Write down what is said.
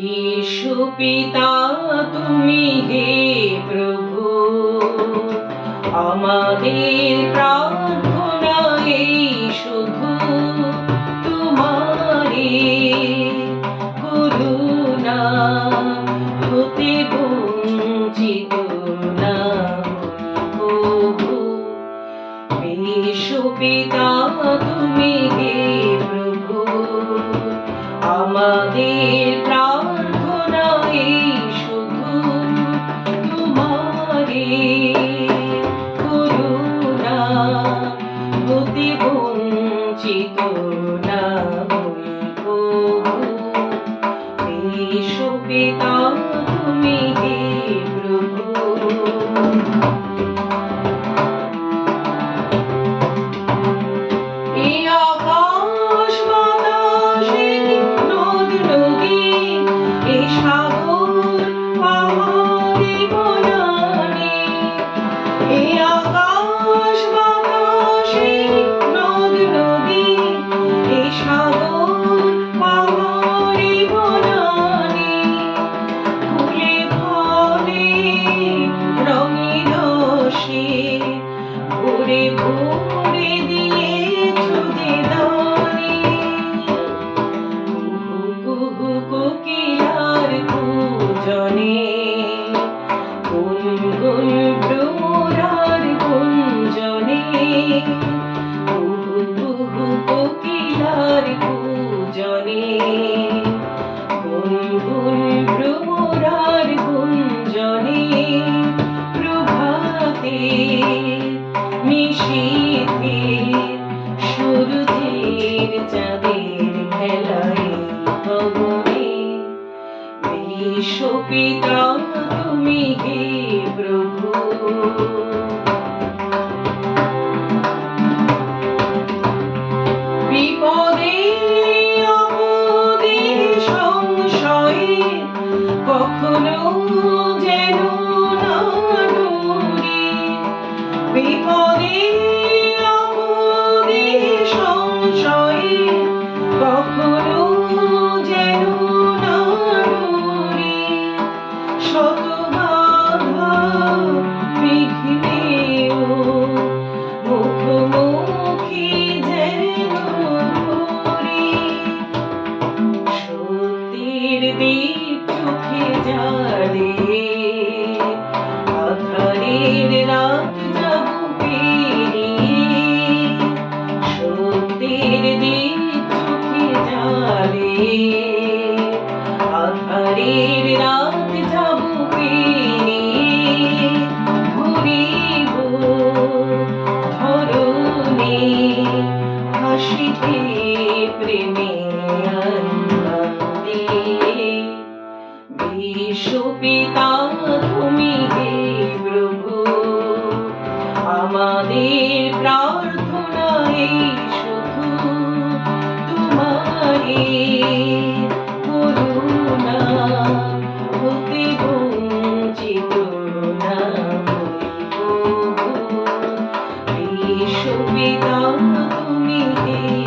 যিশু পিতা, তুমি হে প্রভু। আমাদের প্রার্থনা এই শুধু তোমারে করুণা হতে বঞ্চিত না প্রভু। বিশু পিতা, তুমি হে প্রভু। বঞ্চিত না ஓடியே নিশীথে সূর্যের চাঁদের খেলায় ভবনে বিশ্ব তুমি হে প্রভু? জালে আধারের রাত যাব সত্যের দীপ চোখে জালে, আধারের রাত যাব ঘুরিব ধরণী হাসিতে প্রেমে হে সুপিতা তুমি হে প্রভু। আমাদের প্রার্থনা এই শুধু তোমারে করুণা হতে তুমি হে